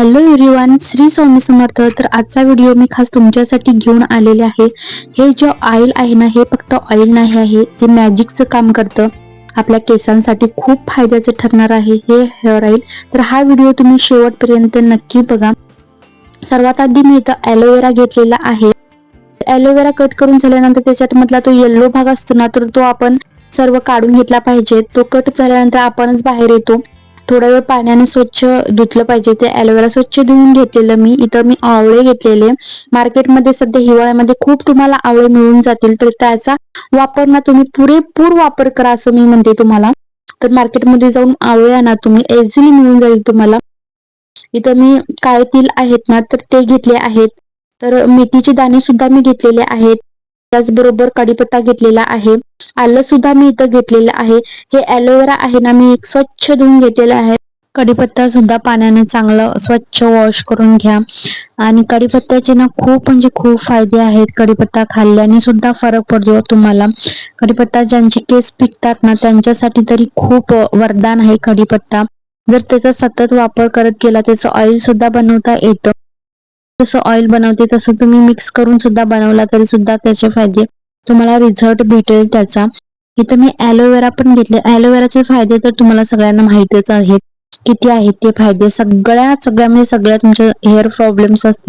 Hello everyone Shri Swami Samarth. तर आजचा video मी खास तुमच्यासाठी घेऊन आलेले आहे. हे जे ऑइल आहे ना हे फक्त ऑइल नाही आहे हे मॅजिकचं काम करतं. आपल्या केसांसाठी खूप फायद्याचं ठरणार आहे हे हेअर ऑइल तर हा व्हिडिओ तुम्ही शेवटपर्यंत नक्की बघा. सर्वात आधी मी इथं ॲलोवेरा घेतलेला आहे. ॲलोवेरा कट करून झाल्यानंतर त्याच्यात मधला तो येल्लो भाग असतो ना तर तो आपण सर्व काढून घेतला पाहिजे. तो कट झाल्यानंतर आपणच बाहेर येतो. थोडा वेळ पाण्याने स्वच्छ धुतलं पाहिजे. ते ॲलोवेरा स्वच्छ धुवून घेतलेलं मी. इथं मी आवळे घेतलेले. मार्केटमध्ये सध्या हिवाळ्यामध्ये खूप तुम्हाला आवळे मिळून जातील. तर त्याचा वापर ना तुम्ही पुरेपूर वापर करा असं मी म्हणते तुम्हाला. तर मार्केटमध्ये जाऊन आवळे आणा तुम्ही. इझिली मिळून जाईल तुम्हाला. इथं मी काळे तिल आहेत ना तर ते घेतले आहेत. तर मेथीचे दाणे सुद्धा मी घेतलेले आहेत. त्याचबरोबर कढीपत्ता घेतलेला आहे. आलं सुद्धा मी इथं घेतलेलं आहे. हे ॲलोवेरा आहे ना मी एक स्वच्छ धुवून घेतलेलं आहे. कढीपत्ता सुद्धा पाण्याने चांगलं स्वच्छ वॉश करून घ्या. आणि कढीपत्त्याचे ना खूप म्हणजे खूप फायदे आहेत. कढीपत्ता खाल्ल्याने सुद्धा फरक पडतो तुम्हाला. कढीपत्ता ज्यांचे केस पिकतात ना त्यांच्यासाठी तरी खूप वरदान आहे कढीपत्ता जर त्याचा सतत वापर करत गेला त्याचं ऑइल सुद्धा बनवता येतं. जसं ऑइल बनवते तसं तुम्ही मिक्स करून सुद्धा बनवला तरी सुद्धा त्याचे फायदे तुम्हाला रिझल्ट भेटेल त्याचा. इथं मी ॲलोवेरा पण घेतले ॲलोवेराचे फायदे तर तुम्हाला सगळ्यांना माहितीच आहेत. किती आहेत ते फायदे? सगळ्या सगळ्या म्हणजे सगळ्या तुमच्या हेअर प्रॉब्लेम्स असतील.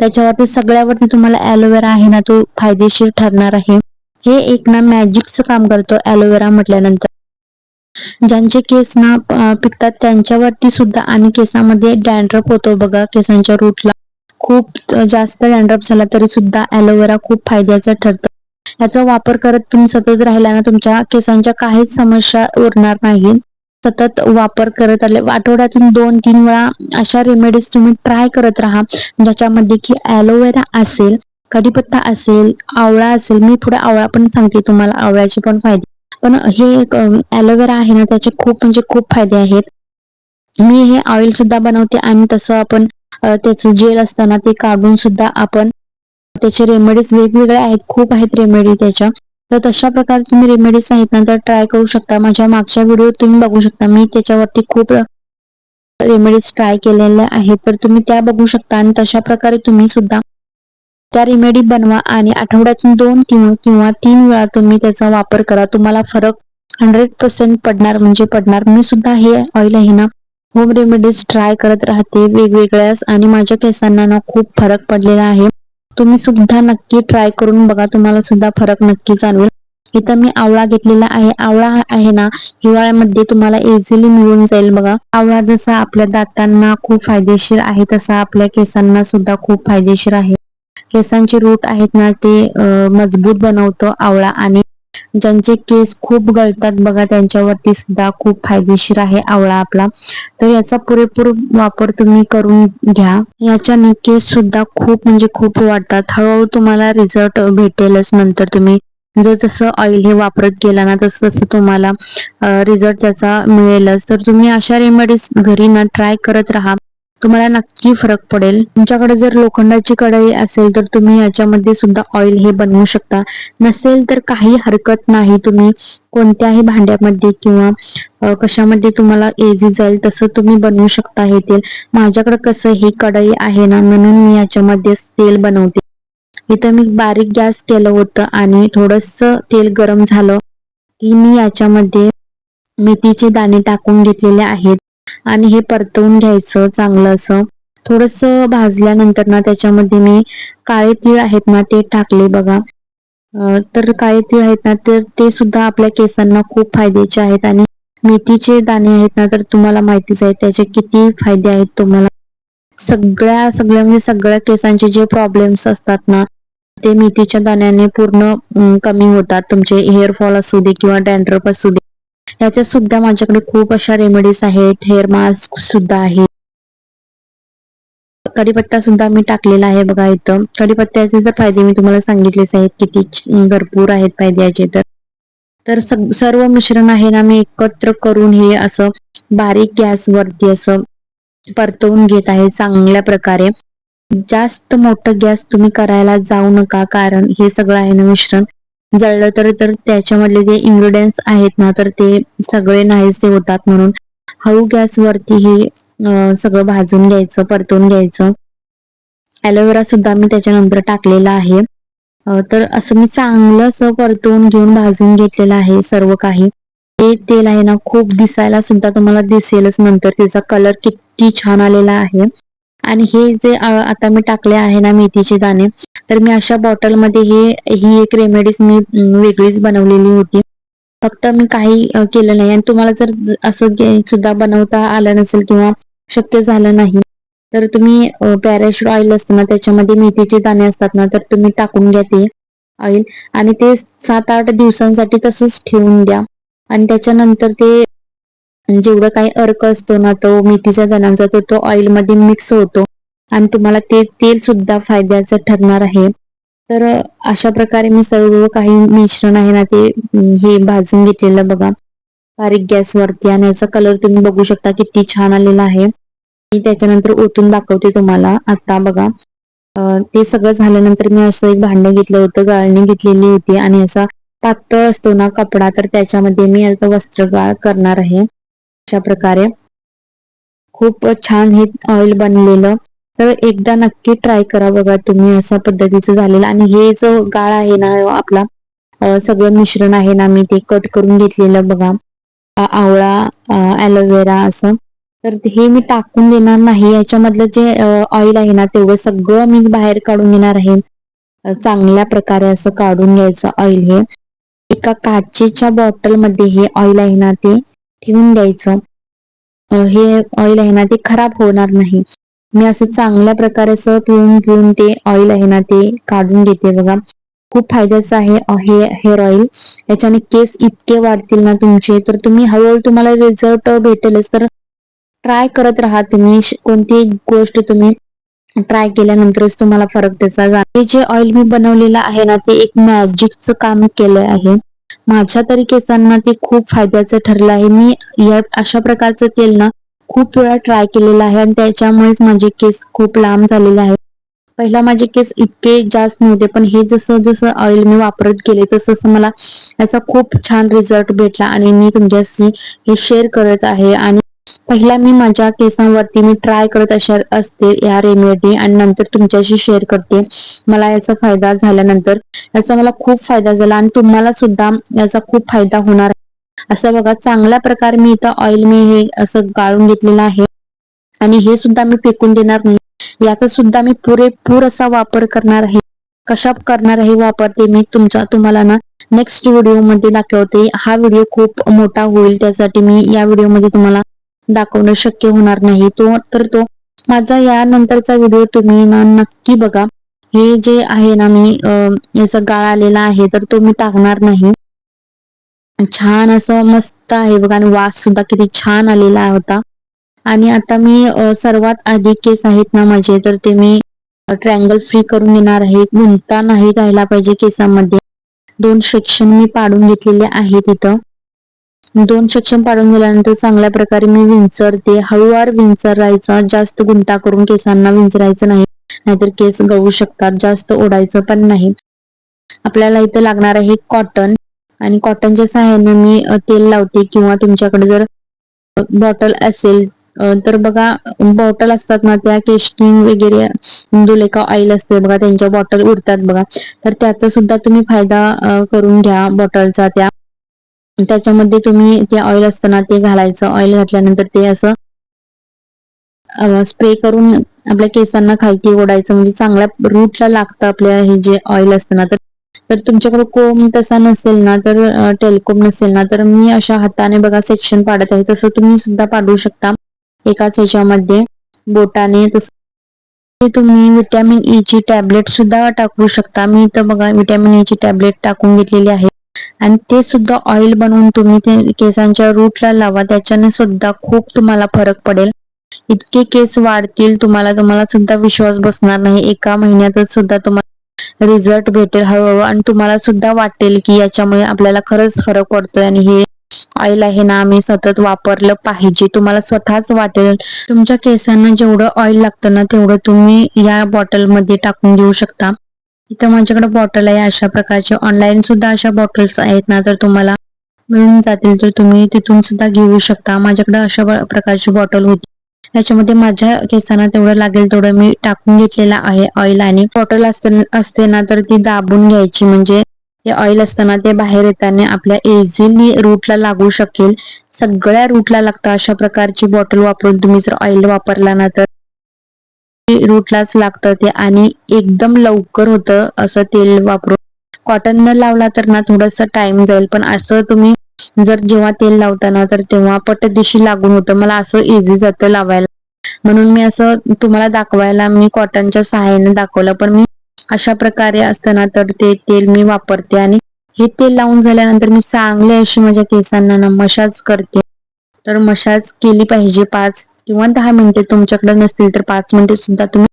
त्याच्यावरती सगळ्यावरती तुम्हाला ॲलोवेरा आहे ना तो फायदेशीर ठरणार आहे. हे एक ना मॅजिकचं काम करतो ॲलोवेरा म्हटल्यानंतर. ज्यांचे केस ना पिकतात त्यांच्यावरती सुद्धा आणि केसामध्ये डॅन्ड्रप होतो बघा केसांच्या रूटला खूप जास्त डॅन्ड्रप झाला तरी सुद्धा ॲलोवेरा खूप फायद्याचा ठरतं. याचा वापर करत तुम्ही सतत राहिला ना तुमच्या केसांच्या काहीच समस्या उरणार नाही. सतत वापर करत आले. आठवड्यातून दोन तीन वेळा अशा रेमेडीज तुम्ही ट्राय करत राहा ज्याच्यामध्ये की ॲलोवेरा असेल कढीपत्ता असेल आवळा असेल मी पुढे आवळा पण सांगते तुम्हाला आवळ्याचे पण फायदे. पण हे ॲलोवेरा आहे ना त्याचे खूप म्हणजे खूप फायदे आहेत. मी हे ऑइल सुद्धा बनवते आणि तसं आपण त्याचं जेल असताना ते काढून सुद्धा आपण त्याचे रेमेडीज वेगवेगळे आहेत. खूप आहेत रेमेडी त्याच्या. तर तशा प्रकारे तुम्ही रेमेडीज आहेत नंतर ट्राय करू शकता. माझ्या मागच्या व्हिडिओ तुम्ही बघू शकता. मी त्याच्यावरती खूप रेमेडीज ट्राय केलेल्या आहेत. तर तुम्ही त्या बघू शकता आणि तशा प्रकारे तुम्ही सुद्धा त्या रेमेडी बनवा आणि आठवड्यातून दोन किंवा किंवा तीन वेळा तुम्ही त्याचा वापर करा. तुम्हाला फरक हंड्रेड पर्सेंट पडणार म्हणजे पडणार. मी सुद्धा हे ऑइल आहे ना होम रेमेडीज ट्राय करत राहते वेगवेगळ्याच आणि माझ्या केसांना ना खूप फरक पडलेला आहे. तुम्ही सुद्धा नक्की ट्राय करून बघा तुम्हाला सुद्धा फरक नक्की जाणवेल. इथं मी आवळा घेतलेला आहे. आवळा आहे ना हिवाळ्यामध्ये तुम्हाला इझिली मिळून जाईल बघा. आवळा जसा आपल्या दातांना खूप फायदेशीर आहे तसा आपल्या केसांना सुद्धा खूप फायदेशीर आहे. केसांचे रूट आहेत ना ते मजबूत बनवतो आवळा आणि ज्यांचे केस खूप गळतात बघा त्यांच्यावरती सुद्धा खूप फायदेशीर आहे आवळा आपला. तर याचा पुरेपूर वापर तुम्ही करून घ्या. याच्याने केस सुद्धा खूप म्हणजे खूप वाटतात हळूहळू तुम्हाला रिझल्ट भेटेलच नंतर तुम्ही. जर जसं ऑइल हे वापरत गेला ना तसं तसं तुम्हाला रिझल्ट त्याचा मिळेलच. तर तुम्ही अशा रेमेडीज घरी ना ट्राय करत राहा. तुम्हाला नक्की फरक पडेल. तुमच्याकडे जर लोखंडाची कढई असेल तर तुम्ही याच्यामध्ये सुद्धा ऑइल हे बनवू शकता. नसेल तर काही हरकत नाही तुम्ही कोणत्याही भांड्यामध्ये किंवा कशामध्ये तुम्हाला एजी जाईल तसं तुम्ही बनवू शकता हे तेल. माझ्याकडे कसं ही कढई आहे ना म्हणून मी याच्यामध्ये तेल बनवते. इथं मी बारीक गॅस केलं होतं आणि थोडस तेल गरम झालं की मी याच्यामध्ये मेथीचे दाणे टाकून घेतलेले आहेत. आणि हे परतवून घ्यायचं चांगलं असं. थोडस भाजल्यानंतर ना त्याच्यामध्ये मी काळे तीळ आहेत ना ते टाकले बघा. तर काळे तीळ आहेत ना तर ते सुद्धा आपल्या केसांना खूप फायद्याचे आहेत आणि मेथीचे दाणे आहेत ना तर तुम्हाला माहितीच आहे त्याचे किती फायदे आहेत तुम्हाला. सगळ्या सगळ्या म्हणजे सगळ्या केसांचे जे प्रॉब्लेम्स असतात ना ते मेथीच्या दाण्याने पूर्ण कमी होतात. तुमचे हेअरफॉल असू दे किंवा डॅन्ड्रफ असू दे. याच्यात सुद्धा माझ्याकडे खूप अशा रेमेडीज आहेत. हेअर मास्क सुद्धा आहे कडीपत्ता सुद्धा मी टाकलेला आहे बघा इथं. कडीपत्त्याचे जर फायदे मी तुम्हाला सांगितलेच आहेत किती भरपूर आहेत फायद्याचे तर. तर सर्व मिश्रण आहे ना मी एकत्र करून हे असं बारीक गॅस वरती असं परतवून घेत आहे चांगल्या प्रकारे. जास्त मोठं गॅस तुम्ही करायला जाऊ नका कारण हे सगळं आहे ना मिश्रण. जळलं तर तर त्याच्यामधले जे इन्ग्रेडियंट्स आहेत ना तर ते सगळे नाहीसे होतात म्हणून हळू गॅसवरती हे सगळं भाजून घ्यायचं परतून घ्यायचं. ॲलोवेरा सुद्धा मी त्याच्यानंतर टाकलेला आहे. तर असं मी चांगलं असं परतून घेऊन भाजून घेतलेलं आहे सर्व काही. ते तेल आहे ना खूप दिसायला सुद्धा तुम्हाला दिसेलच नंतर त्याचा कलर किती छान आलेला आहे. आणि हे जे आता मी टाकले आहे ना मेथीचे दाणे तर मी अशा बॉटलमध्ये हे ही एक रेमेडीज मी वेगळीच बनवलेली होती. फक्त मी काही केलं नाही. आणि तुम्हाला जर असं सुद्धा बनवता आलं नसेल किंवा शक्य झालं नाही तर तुम्ही पॅराशूट ऑइल असतं ना त्याच्यामध्ये मेथीचे दाणे असतात ना तर तुम्ही टाकून घ्या ते ऑइल. आणि ते सात आठ दिवसांसाठी तसंच ठेवून द्या. आणि त्याच्यानंतर ते जेवढं काही अर्क असतो ना तो मेथीच्या दाण्यांचा तो तो ऑइलमध्ये मिक्स होतो. आणि तुम्हाला ते तेल सुद्धा फायद्याचं ठरणार आहे. तर अशा प्रकारे मी सर्व काही मिश्रण आहे ना ते हे भाजून घेतलेलं बघा. बारीक गॅसवरती आणि याचा कलर तुम्ही बघू शकता किती छान आलेला आहे. मी त्याच्यानंतर ओतून दाखवते तुम्हाला आता बघा. ते सगळं झाल्यानंतर मी असं एक भांडं घेतलं होतं गाळणी घेतलेली होती आणि असा पातळ असतो ना कपडा तर त्याच्यामध्ये मी आता वस्त्रगाळ करणार आहे. अशा प्रकारे. खूप छान हे ऑइल बनलेलं. तर एकदा नक्की ट्राय करा बघा तुम्ही अशा पद्धतीचं झालेलं. आणि हे जो गाळ आहे ना आपला सगळं मिश्रण आहे ना मी ते कट करून घेतलेलं बघा. आवळा ॲलोवेरा असं. तर हे मी टाकून देणार नाही. याच्यामधलं जे ऑइल आहे ना तेवढं सगळं मी बाहेर काढून घेणार आहे. चांगल्या प्रकारे असं काढून घ्यायचं ऑइल हे. एका काचेच्या बॉटलमध्ये हे ऑइल आहे ना ते ठेवून द्यायचं. हे ऑइल आहे ना ते खराब होणार नाही. मी असं चांगल्या प्रकारे असं पिळून पिळून ते ऑइल आहे ना ते काढून घेते बघा. खूप फायद्याचं आहे हे हेअर ऑइल याच्याने केस इतके वाढतील ना तुमचे. तर तुम्ही हळूहळू तुम्हाला रिझल्ट भेटेलच. तर ट्राय करत राहा तुम्ही. कोणतीही गोष्ट तुम्ही ट्राय केल्यानंतरच तुम्हाला फरक त्याचा हे जे ऑइल मी बनवलेलं आहे ना ते एक मॅजिकचं काम केलं आहे. माझ्या तरी केसांना ते खूप फायद्याचं ठरलं आहे. मी या अशा प्रकारचं तेल ना खूप वेळा ट्राय केलेला आहे आणि त्याच्यामुळेच माझे केस खूप लांब झालेले आहेत. पहिला माझे केस इतके जास्त नव्हते पण हे जसं जसं ऑइल मी वापरत गेले तसं मला याचा खूप छान रिझल्ट भेटला आणि मी तुमच्याशी हे शेअर करत आहे. आणि पहिला मी माझ्या केसांवरती मी ट्राय करत अशा असते या रेमेडी आणि नंतर तुमच्याशी शेअर करते. मला याचा फायदा झाल्यानंतर याचा मला खूप फायदा झाला आणि तुम्हाला सुद्धा याचा खूप फायदा होणार असं बघा चांगल्या प्रकारे मी इथं ऑइल मी हे असं गाळून घेतलेलं आहे. आणि हे सुद्धा मी फेकून देणार नाही. याचा सुद्धा मी पुरेपूर असा वापर करणार आहे. कशा करणार आहे वापर ते मी तुमच्या तुम्हाला ना नेक्स्ट व्हिडिओमध्ये दाखवते. हा व्हिडिओ खूप मोठा होईल त्यासाठी मी या व्हिडिओमध्ये तुम्हाला दाखवणं शक्य होणार नाही. तो तर तो माझा यानंतरचा व्हिडिओ तुम्ही ना नक्की बघा. हे जे आहे ना मी याचा गाळ आलेला आहे तर तो मी टाकणार नाही. छान असं मस्त आहे बघा आणि वास सुद्धा किती छान आलेला होता. आणि आता मी सर्वात आधी केस आहेत ना माझे तर ते मी ट्रँगल फ्री करून घेणार आहे. गुंता नाही राहिला पाहिजे केसामध्ये. दोन सेक्शन मी पाडून घेतलेले आहेत तिथं दोन सेक्शन पाडून गेल्यानंतर चांगल्या प्रकारे मी विंचरते हळूवार विंचरायचा जास्त गुंता करून केसांना विंचरायचं नाही. नाहीतर केस गळू शकतात जास्त ओढायचं पण नाही. आपल्याला इथं लागणार आहे कॉटन आणि कॉटनच्या सहाय्याने मी तेल लावते किंवा तुमच्याकडे जर बॉटल असेल तर बघा बॉटल असतात ना त्या केशकिंग वगैरे इंदुलेखा ऑइल असते बघा त्यांच्या बॉटल उरतात बघा. तर त्याचा सुद्धा तुम्ही फायदा करून घ्या बॉटलचा त्या. त्याच्यामध्ये तुम्ही ते ऑइल असताना ते घालायचं. ऑइल घातल्यानंतर ते असं स्प्रे करून आपल्या केसांना खालती ओढायचं. म्हणजे चांगल्या रूटला लागतं आपल्या हे जे ऑइल असतं ना तर तर तुमच्याकडे कोम तसा नसेल ना तर टेलकोम नसेल ना तर मी अशा हाताने बघा सेक्शन पाडत आहे तसं तुम्ही सुद्धा पाडू शकता एकाच ह्याच्यामध्ये. बोटाने तसं. तुम्ही विटॅमिन ई e ची टॅबलेट सुद्धा टाकू शकता. मी तर बघा विटॅमिन ई e ची टॅबलेट टाकून घेतलेली आहे. आणि ते सुद्धा ऑइल बनवून तुम्ही ते केसांच्या रूटला लावा त्याच्याने सुद्धा खूप तुम्हाला फरक पडेल. इतके केस वाढतील तुम्हाला तुम्हाला सुद्धा विश्वास बसणार नाही. एका महिन्यातच सुद्धा तुम्हाला रिझल्ट भेटेल हळूहळू. आणि तुम्हाला सुद्धा वाटेल की याच्यामुळे आपल्याला खरंच फरक पडतोय आणि हे ऑइल आहे ना आम्ही सतत वापरलं पाहिजे. तुम्हाला स्वतःच वाटेल. तुमच्या केसांना जेवढं ऑइल लागतं ना तेवढं तुम्ही या बॉटलमध्ये टाकून देऊ शकता. इथं माझ्याकडे बॉटल आहे. अशा प्रकारचे ऑनलाईन सुद्धा अशा बॉटल्स आहेत ना तर तुम्हाला मिळून जातील तर तुम्ही तिथून सुद्धा घेऊ शकता. माझ्याकडे अशा प्रकारची बॉटल होती. याच्यामध्ये माझ्या केसांना तेवढं लागेल तेवढं मी टाकून घेतलेलं आहे ऑइल आणि बॉटल असते ना तर ती दाबून घ्यायची. म्हणजे ते ऑइल असताना ते बाहेर येताना आपल्या इझिली रूटला लागू शकेल. सगळ्या रूटला लागतं. अशा प्रकारची बॉटल वापरून तुम्ही जर ऑइल वापरला ना तर रूटलाच लागतं ते. आणि एकदम लवकर होतं असं तेल वापरून. कॉटन न लावला तर ना थोडस टाइम जाईल. पण असं तुम्ही जर जेव्हा तेल लावताना तर तेव्हा पटदिशी लागून होतं. मला असं इझी जातं लावायला. म्हणून मी असं तुम्हाला दाखवायला मी कॉटनच्या सहाय्याने दाखवलं. पण मी अशा प्रकारे असताना तर ते तेल मी वापरते. आणि हे तेल लावून झाल्यानंतर मी चांगले अशी माझ्या केसांना ना मशाज करते. तर मशाज केली पाहिजे पाच किंवा दहा मिनिटे. तुमच्याकडे नसतील तर पाच मिनिटे सुद्धा तुम्ही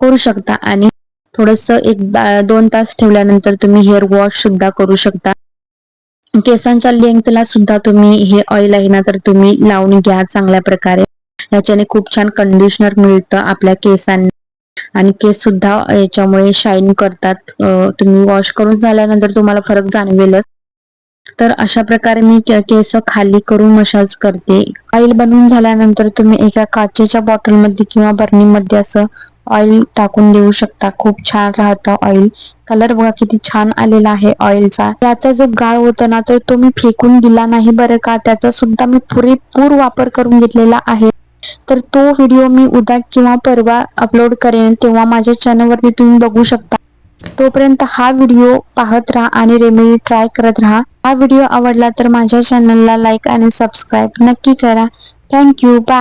करू शकता. आणि थोडस एक दोन तास ठेवल्यानंतर तुम्ही हेअर वॉश सुद्धा करू शकता. केसांच्या लेंथला सुद्धा तुम्ही हे ऑइल आहे ना तर तुम्ही लावून घ्या चांगल्या प्रकारे. याच्याने खूप छान कंडिशनर मिळतं आपल्या केसांना. आणि केस सुद्धा याच्यामुळे शाईन करतात. तुम्ही वॉश करून झाल्यानंतर तुम्हाला फरक जाणवेलच. तर अशा प्रकारे मी केस खाली करून मसाज करते. ऑइल बनवून झाल्यानंतर तुम्ही एका काचेच्या बॉटलमध्ये किंवा बर्नीमध्ये असं ऑइल टाकून देऊ शकता. खूप छान राहतं ऑइल कलर बघा किती छान आलेला आहे ऑइलचा त्याचा जो गाळ होता ना तर तो मी फेकून दिला नाही बरं का? त्याचा सुद्धा मी पुरेपूर वापर करून घेतलेला आहे. तर तो व्हिडिओ मी उद्या किंवा परवा अपलोड करेन तेव्हा माझ्या चॅनलवरती तुम्ही बघू शकता. तोपर्यंत हा व्हिडिओ पाहत राहा आणि रेमेडी ट्राय करत राहा. हा व्हिडिओ आवडला तर माझ्या चॅनलला लाईक आणि सबस्क्राईब नक्की करा. Thank you bye